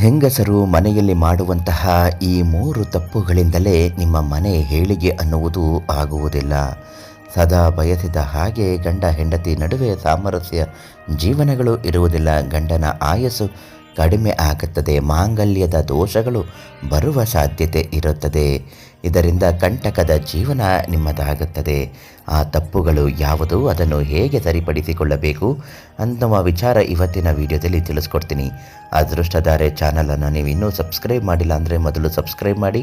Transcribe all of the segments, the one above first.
ಹೆಂಗಸರು ಮನೆಯಲ್ಲಿ ಮಾಡುವಂತಹ ಈ ಮೂರು ತಪ್ಪುಗಳಿಂದಲೇ ನಿಮ್ಮ ಮನೆ ಹೇಳಿಗೆ ಅನ್ನುವುದು ಆಗುವುದಿಲ್ಲ. ಸದಾ ಬಯಸಿದ ಹಾಗೆ ಗಂಡ ಹೆಂಡತಿ ನಡುವೆ ಸಾಮರಸ್ಯ ಜೀವನಗಳು ಇರುವುದಿಲ್ಲ. ಗಂಡನ ಆಯಸ್ಸು ಕಡಿಮೆ ಆಗುತ್ತದೆ. ಮಾಂಗಲ್ಯದ ದೋಷಗಳು ಬರುವ ಸಾಧ್ಯತೆ ಇರುತ್ತದೆ. ಇದರಿಂದ ಕಂಟಕದ ಜೀವನ ನಿಮ್ಮದಾಗುತ್ತದೆ. ಆ ತಪ್ಪುಗಳು ಯಾವುದು ಅದನ್ನು ಹೇಗೆ ಸರಿಪಡಿಸಿಕೊಳ್ಳಬೇಕು ಅನ್ನುವ ವಿಚಾರ ಇವತ್ತಿನ ವಿಡಿಯೋದಲ್ಲಿ ತಿಳಿಸ್ಕೊಡ್ತೀನಿ. ಅದೃಷ್ಟಧಾರೆ ಚಾನಲನ್ನು ನೀವು ಇನ್ನೂ ಸಬ್ಸ್ಕ್ರೈಬ್ ಮಾಡಿಲ್ಲ ಅಂದರೆ ಮೊದಲು ಸಬ್ಸ್ಕ್ರೈಬ್ ಮಾಡಿ.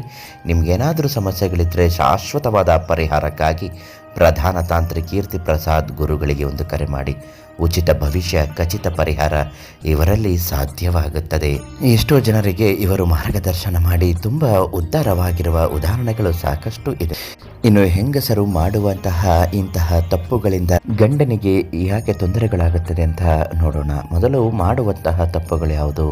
ನಿಮಗೇನಾದರೂ ಸಮಸ್ಯೆಗಳಿದ್ದರೆ ಶಾಶ್ವತವಾದ ಪರಿಹಾರಕ್ಕಾಗಿ ಪ್ರಧಾನ ತಾಂತ್ರಿಕ ಕೀರ್ತಿ ಪ್ರಸಾದ್ ಗುರುಗಳಿಗೆ ಒಂದು ಕರೆ ಮಾಡಿ. ಉಚಿತ ಭವಿಷ್ಯ, ಖಚಿತ ಪರಿಹಾರ ಇವರಲ್ಲಿ ಸಾಧ್ಯವಾಗುತ್ತದೆ. ಎಷ್ಟೋ ಜನರಿಗೆ ಇವರು ಮಾರ್ಗದರ್ಶನ ಮಾಡಿ ತುಂಬ ಉದ್ಧಾರವಾಗಿರುವ ಉದಾಹರಣೆಗಳು ಸಾಕಷ್ಟು ಇದೆ. ಇನ್ನು ಹೆಂಗಸರು ಮಾಡುವಂತಹ ಇಂತಹ ತಪ್ಪುಗಳಿಂದ ಗಂಡನಿಗೆ ಯಾಕೆ ತೊಂದರೆಗಳಾಗುತ್ತದೆ ಅಂತ ನೋಡೋಣ. ಮೊದಲು ಮಾಡುವಂತಹ ತಪ್ಪುಗಳು ಯಾವುದು?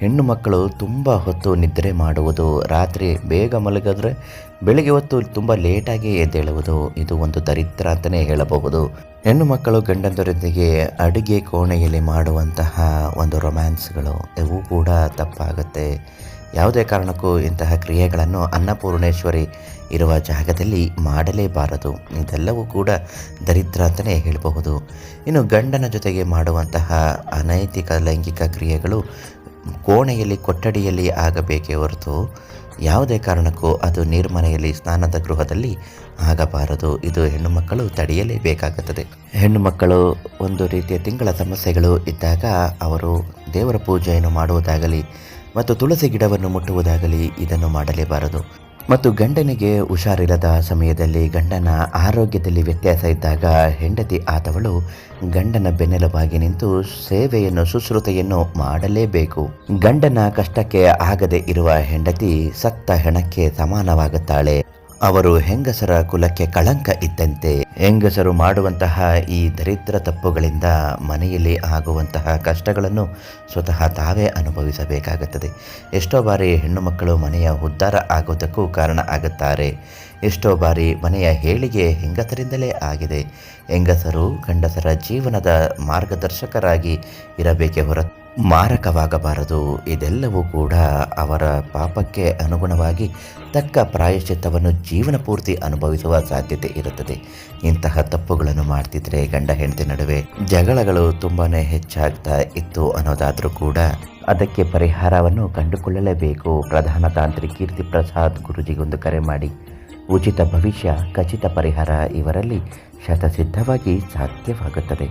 ಹೆಣ್ಣು ಮಕ್ಕಳು ತುಂಬ ಹೊತ್ತು ನಿದ್ರೆ ಮಾಡುವುದು, ರಾತ್ರಿ ಬೇಗ ಮಲಗಿದ್ರೆ ಬೆಳಿಗ್ಗೆ ಹೊತ್ತು ತುಂಬ ಲೇಟಾಗಿ ಎದ್ದೇಳುವುದು, ಇದು ಒಂದು ದರಿದ್ರ ಅಂತಲೇ ಹೇಳಬಹುದು. ಹೆಣ್ಣು ಮಕ್ಕಳು ಗಂಡಂದರೊಂದಿಗೆ ಅಡುಗೆ ಕೋಣೆಯಲ್ಲಿ ಮಾಡುವಂತಹ ಒಂದು ರೊಮ್ಯಾನ್ಸ್ಗಳು ಇವು ಕೂಡ ತಪ್ಪಾಗುತ್ತೆ. ಯಾವುದೇ ಕಾರಣಕ್ಕೂ ಇಂತಹ ಕ್ರಿಯೆಗಳನ್ನು ಅನ್ನಪೂರ್ಣೇಶ್ವರಿ ಇರುವ ಜಾಗದಲ್ಲಿ ಮಾಡಲೇಬಾರದು. ಇದೆಲ್ಲವೂ ಕೂಡ ದರಿದ್ರ ಅಂತಲೇ ಹೇಳಬಹುದು. ಇನ್ನು ಗಂಡನ ಜೊತೆಗೆ ಮಾಡುವಂತಹ ಅನೈತಿಕ ಲೈಂಗಿಕ ಕ್ರಿಯೆಗಳು ಕೋಣೆಯಲ್ಲಿ, ಕೊಠಡಿಯಲ್ಲಿ ಆಗಬೇಕೇ ಹೊರತು ಯಾವುದೇ ಕಾರಣಕ್ಕೂ ಅದು ನೀರ್ಮನೆಯಲ್ಲಿ, ಸ್ನಾನದ ಗೃಹದಲ್ಲಿ ಆಗಬಾರದು. ಇದು ಹೆಣ್ಣು ಮಕ್ಕಳು ತಡೆಯಲೇಬೇಕಾಗುತ್ತದೆ. ಹೆಣ್ಣು ಮಕ್ಕಳು ಒಂದು ರೀತಿಯ ತಿಂಗಳ ಸಮಸ್ಯೆಗಳು ಇದ್ದಾಗ ಅವರು ದೇವರ ಪೂಜೆಯನ್ನು ಮಾಡುವುದಾಗಲಿ ಮತ್ತು ತುಳಸಿ ಗಿಡವನ್ನು ಮುಟ್ಟುವುದಾಗಲಿ ಇದನ್ನು ಮಾಡಲೇಬಾರದು. ಮತ್ತು ಗಂಡನಿಗೆ ಹುಷಾರಿಲ್ಲದ ಸಮಯದಲ್ಲಿ ಗಂಡನ ಆರೋಗ್ಯದಲ್ಲಿ ವ್ಯತ್ಯಾಸ ಇದ್ದಾಗ ಹೆಂಡತಿ ಆತವಳು ಗಂಡನ ಬೆನ್ನೆಲುಬಾಗಿ ನಿಂತು ಸೇವೆಯನ್ನು ಶುಶ್ರೂತೆಯನ್ನು ಮಾಡಲೇಬೇಕು. ಗಂಡನ ಕಷ್ಟಕ್ಕೆ ಆಗದೆ ಇರುವ ಹೆಂಡತಿ ಸತ್ತ ಹೆಣಕ್ಕೆ ಸಮಾನವಾಗುತ್ತಾಳೆ. ಅವರು ಹೆಂಗಸರ ಕುಲಕ್ಕೆ ಕಳಂಕ ಇದ್ದಂತೆ ಹೆಂಗಸರು ಮಾಡುವಂತಹ ಈ ದರಿದ್ರ ತಪ್ಪುಗಳಿಂದ ಮನೆಯಲ್ಲಿ ಆಗುವಂತಹ ಕಷ್ಟಗಳನ್ನು ಸ್ವತಃ ತಾವೇ ಅನುಭವಿಸಬೇಕಾಗುತ್ತದೆ. ಎಷ್ಟೋ ಬಾರಿ ಹೆಣ್ಣು ಮಕ್ಕಳು ಮನೆಯ ಉದ್ಧಾರ ಆಗೋದಕ್ಕೂ ಕಾರಣ ಆಗುತ್ತಾರೆ. ಎಷ್ಟೋ ಬಾರಿ ಮನೆಯ ಹೇಳಿಗೆ ಹೆಂಗಸರಿಂದಲೇ ಆಗಿದೆ. ಹೆಂಗಸರು ಗಂಡಸರ ಜೀವನದ ಮಾರ್ಗದರ್ಶಕರಾಗಿ ಇರಬೇಕೆ ಹೊರತು ಮಾರಕವಾಗಬಾರದು. ಇದೆಲ್ಲವೂ ಕೂಡ ಅವರ ಪಾಪಕ್ಕೆ ಅನುಗುಣವಾಗಿ ತಕ್ಕ ಪ್ರಾಯಶ್ಚಿತ್ತವನ್ನು ಜೀವನ ಪೂರ್ತಿ ಅನುಭವಿಸುವ ಸಾಧ್ಯತೆ ಇರುತ್ತದೆ. ಇಂತಹ ತಪ್ಪುಗಳನ್ನು ಮಾಡ್ತಿದ್ರೆ ಗಂಡ ಹೆಂಡತಿ ನಡುವೆ ಜಗಳಗಳು ತುಂಬಾ ಹೆಚ್ಚಾಗ್ತಾ ಇತ್ತು ಅನ್ನೋದಾದರೂ ಕೂಡ ಅದಕ್ಕೆ ಪರಿಹಾರವನ್ನು ಕಂಡುಕೊಳ್ಳಲೇಬೇಕು. ಪ್ರಧಾನ ತಾಂತ್ರಿಕ ಕೀರ್ತಿ ಪ್ರಸಾದ್ ಗುರುಜಿಗೊಂದು ಕರೆ ಮಾಡಿ. ಉಚಿತ ಭವಿಷ್ಯ, ಖಚಿತ ಪರಿಹಾರ ಇವರಲ್ಲಿ ಶತಸಿದ್ಧವಾಗಿ ಸಾಧ್ಯವಾಗುತ್ತದೆ.